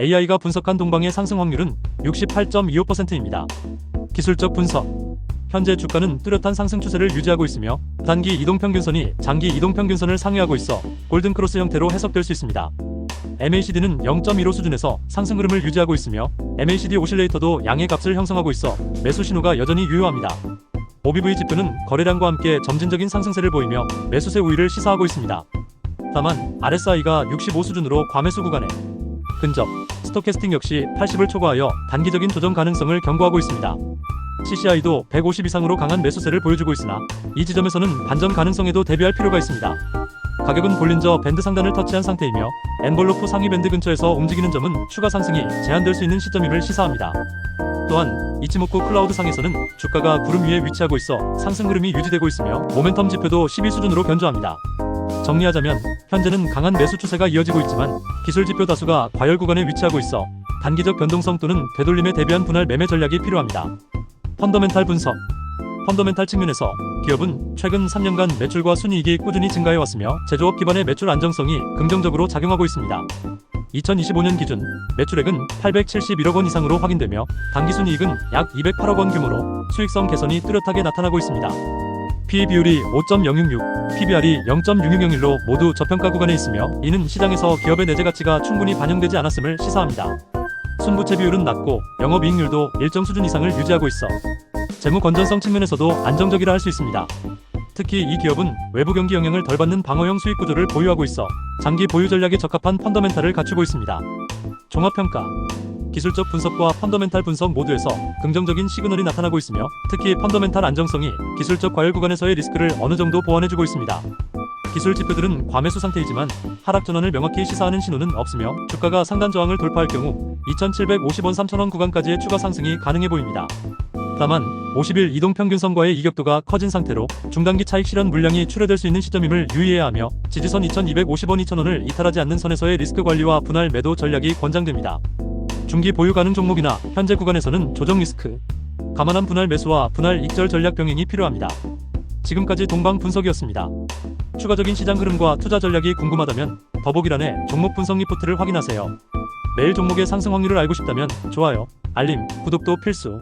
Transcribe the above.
AI가 분석한 동방의 상승 확률은 68.25%입니다. 기술적 분석. 현재 주가는 뚜렷한 상승 추세를 유지하고 있으며 단기 이동평균선이 장기 이동평균선을 상회하고 있어 골든크로스 형태로 해석될 수 있습니다. MACD는 0.15 수준에서 상승 흐름을 유지하고 있으며 MACD 오실레이터도 양의 값을 형성하고 있어 매수 신호가 여전히 유효합니다. OBV 지표는 거래량과 함께 점진적인 상승세를 보이며 매수세 우위를 시사하고 있습니다. 다만 RSI가 65 수준으로 과매수 구간에 근접, 스토캐스팅 역시 80을 초과하여 단기적인 조정 가능성을 경고하고 있습니다. CCI도 150 이상으로 강한 매수세를 보여주고 있으나 이 지점에서는 반전 가능성에도 대비할 필요가 있습니다. 가격은 볼린저 밴드 상단을 터치한 상태이며 엔볼로프 상위 밴드 근처에서 움직이는 점은 추가 상승이 제한될 수 있는 시점임을 시사합니다. 또한 이치모쿠 클라우드 상에서는 주가가 구름 위에 위치하고 있어 상승 흐름이 유지되고 있으며 모멘텀 지표도 12 수준으로 견조합니다. 정리하자면 현재는 강한 매수 추세가 이어지고 있지만 기술 지표 다수가 과열 구간에 위치하고 있어 단기적 변동성 또는 되돌림에 대비한 분할 매매 전략이 필요합니다. 펀더멘탈 분석 펀더멘탈 측면에서 기업은 최근 3년간 매출과 순이익이 꾸준히 증가해 왔으며 제조업 기반의 매출 안정성이 긍정적으로 작용하고 있습니다. 2025년 기준 매출액은 871억 원 이상으로 확인되며 당기 순이익은 약 208억 원 규모로 수익성 개선이 뚜렷하게 나타나고 있습니다. PE 비율이 5.066, PBR이 0.6601로 모두 저평가 구간에 있으며 이는 시장에서 기업의 내재 가치가 충분히 반영되지 않았음을 시사합니다. 순부채 비율은 낮고 영업이익률도 일정 수준 이상을 유지하고 있어 재무 건전성 측면에서도 안정적이라 할 수 있습니다. 특히 이 기업은 외부 경기 영향을 덜 받는 방어형 수익 구조를 보유하고 있어 장기 보유 전략에 적합한 펀더멘탈을 갖추고 있습니다. 종합평가 기술적 분석과 펀더멘탈 분석 모두에서 긍정적인 시그널이 나타나고 있으며 특히 펀더멘탈 안정성이 기술적 과열 구간에서의 리스크를 어느 정도 보완해주고 있습니다. 기술 지표들은 과매수 상태이지만 하락 전환을 명확히 시사하는 신호는 없으며 주가가 상단 저항을 돌파할 경우 2,750원 3,000원 구간까지의 추가 상승이 가능해 보입니다. 다만 50일 이동 평균선과의 이격도가 커진 상태로 중단기 차익 실현 물량이 출회될 수 있는 시점임을 유의해야 하며 지지선 2,250원 2,000원을 이탈하지 않는 선에서의 리스크 관리와 분할 매도 전략이 권장됩니다. 중기 보유 가능 종목이나 현재 구간에서는 조정 리스크, 감안한 분할 매수와 분할 익절 전략 병행이 필요합니다. 지금까지 동방 분석이었습니다. 추가적인 시장 흐름과 투자 전략이 궁금하다면 더보기란에 종목 분석 리포트를 확인하세요. 매일 종목의 상승 확률을 알고 싶다면 좋아요, 알림, 구독도 필수.